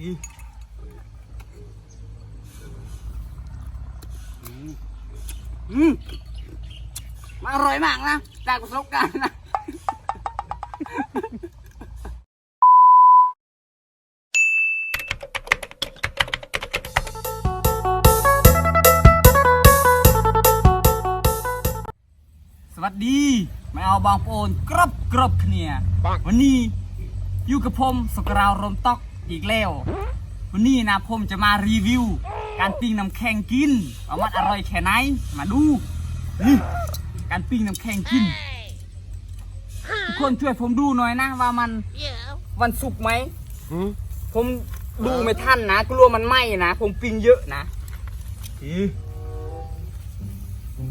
อืมมมันอร่อยมากนะ จากประสบการณ์นะ สวัสดีไม่เอาบางโปนกรอบกรอบគ្នាวันนี้อยู่กับผมสกราวรมตอก อีกแล้ว วันนี้นะผมจะมารีวิว การปิ้งน้ำแข็งกินว่ามันอร่อยแค่ไหน มาดูนี่การปิ้งน้ำแข็งกินทุกคนช่วยผมดูหน่อยนะ ว่ามันวันสุกร์ไหมผมดูไม่ทันนะกลัวมันไหม้นะผมปิ้งเยอะนะ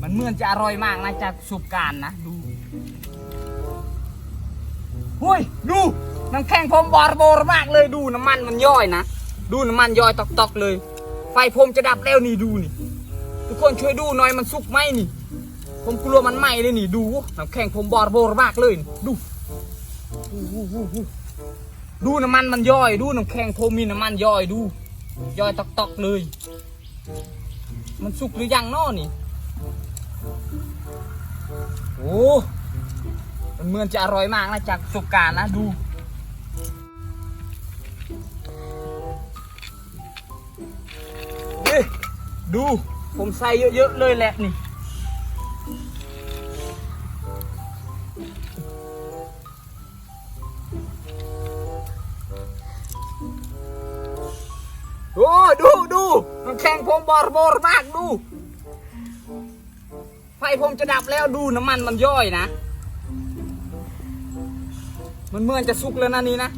มันเหมือนจะอร่อยมากนะจากประสบการณ์นะดูหุยดู น้ำแข็งผมบอรโบรมากเลยดูน้ำมันมันย่อยนะ ดูน้ำมันย่อยตอกๆเลย ไฟผมจะดับแล้วนี่ดูนี่ ทุกคนช่วยดูหน่อยมันสุกไหมนี่ ผมกลัวมันไหม้เลยนี่ดูน้ำแข็งผมบอรโบรมากเลยดูดูดูดูดูน้ำมันมันย่อย ดูน้ำแข็งผมมีน้ำมันย่อยดูย่อยตอกๆเลย มันสุกหรือยังนาะนี่โอ้มันเหมือนจะอร่อยมากนะจากประสบการณ์นะดู ดู ผมใส่เยอะๆเลยแหละนี่ โอ้ ดูดูน้ำแข็งผมบอระบอรมากดู ไฟผมจะดับแล้วดูน้ำมันมันย่อยนะ มันเหมือนจะสุกแล้วนะนี่นะ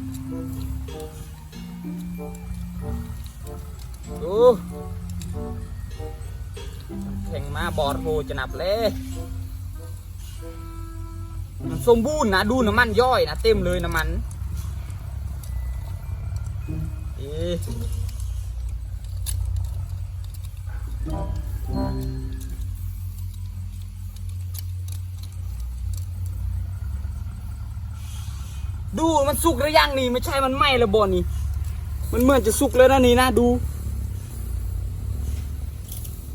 ดู แข็งมาบอระโบจะนับเลยมันสมบูรณ์นะดูน้ำมันย่อยนะเต็มเลยน้ำมันเอ๊ะดูมันสุกหรือยังนี่ ไม่ใช่มันไหม้แล้วบอนี่ มันเหมือนจะสุกแล้วนะนี่นะดู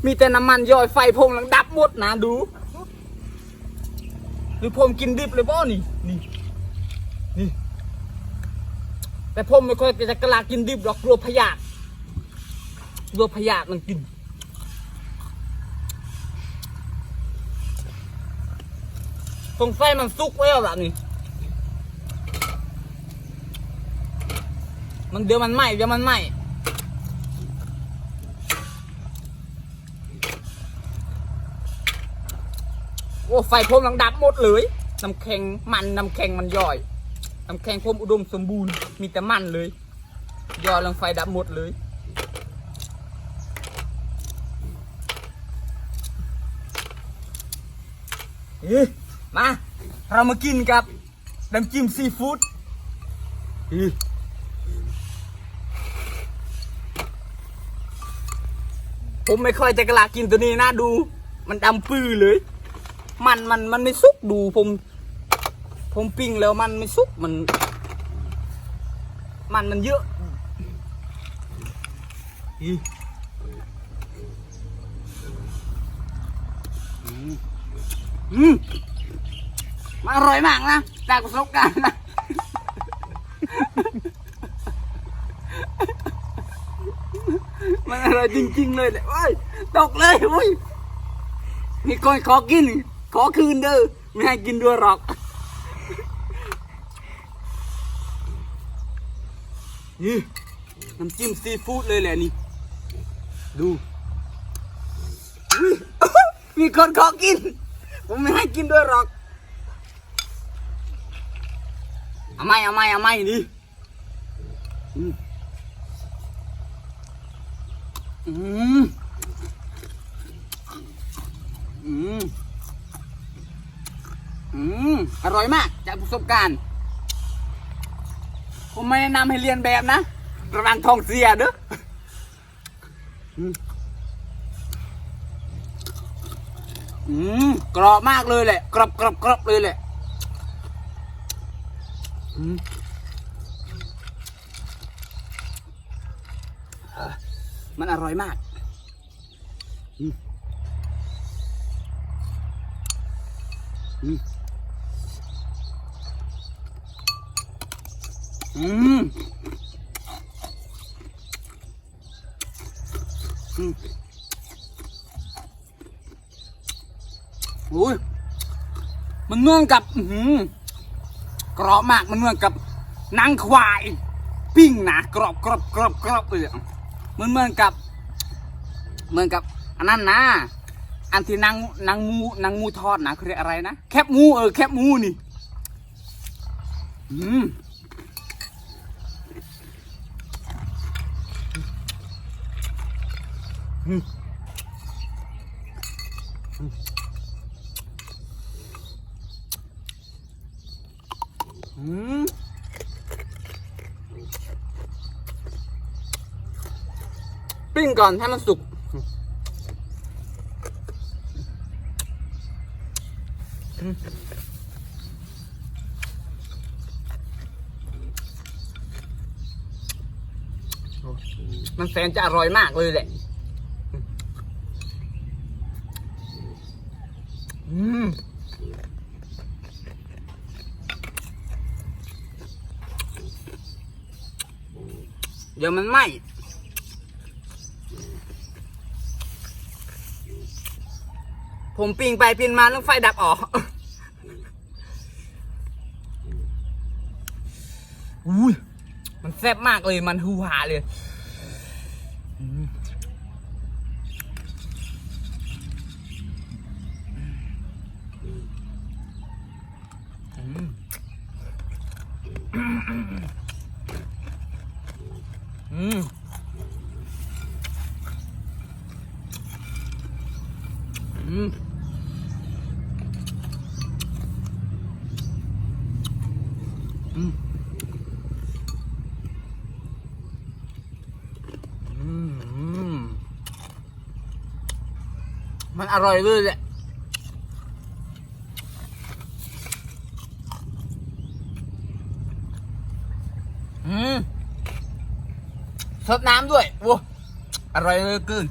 มีแต่น้ำมันย่อยไฟพงหลังดับหมดนะดู หรือผมกินดิบเลยบ่นี่นี่นี่ แต่ผมไม่ค่อยจะกล้ากินดิบหรอกกลัวพยาธิกลัวพยาธิมันกินตรงไฟมันสุกแล้วล่ะนี่ มันเดี๋ยวมันไหม้เดี๋ยวมันไหม้ อ้ไฟผมหลังดับหมดเลยน้ำแข็งมันน้ำแข็งมันย่อยน้ำแข็งผมอุดมสมบูรณ์มีแต่มันเลยย่อยหลังไฟดับหมดเลยเอ๊ะมา เรามากินกับน้ำจิ้มซีฟู้ดผมไม่ค่อยจะกล้ากินตัวนี้นะดู มันดำปื้อเลย มันมันมันไม่สุกดูผม ผมปิ้งแล้วมันไม่สุกมัน มันมันเยอะอีอืมมันอร่อยมากนะจากประสบการณ์นะมันอร่อยจริงๆเลยเลยโอ้ยตกเลยโอ้ยมีคนขอกิน ขอคืนเด้อไม่ให้กินด้วยหรอก นี่น้ำจิ้มซีฟู้ดเลยแหละนี่ ดูอุ๊ย มีคนขอกิน ผมไม่ให้กินด้วยหรอก เอาไม่เอาไม่เอาไม่ดิอืมอืมอืมอื มอร่อยมาก จากประสบการณ์ ผมไม่แนะนำให้เรียนแบบนะ ระวังท้องเสียเด้ออืมกรอบมากเลยแหละ กรอบกรอบกรอบเลยแหละอืมอะมันอร่อยมาก อืมอืม อืมอืมโอ้ยมันเหมือนกับอือหือกรอบมากมันเหมือนกับนังควาย ปิ้งนะกรอบกรอบกรอบกรอบเลยมันเหมือนกับ เหมือนกับอันนั้นนะอันที่นางนางมูนางมูทอดนะเขาเรียกอะไรนะแคบหมูเออแคบหมูนี่อืม อืมปิ้งก่อนให้มันสุกมันแสนจะอร่อยมากเลยแหละ อืมเดี๋ยวมันไหม้ผมปิ้งไปปิ้งมาแล้วไฟดับออกอุ้ยมันแซ่บมากเลย มันฮูหาเลยอืมอืมอืมอืมอื มันอร่อยเลยแหละอืมสดน้ำด้วยว้อร่อยเลยเกิน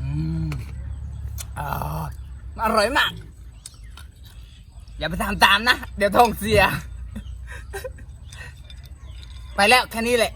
อืมอ่าอร่อยมาก อย่าไปทำตามนะ เดี๋ยวท้องเสีย ไปแล้วแค่นี้แหละ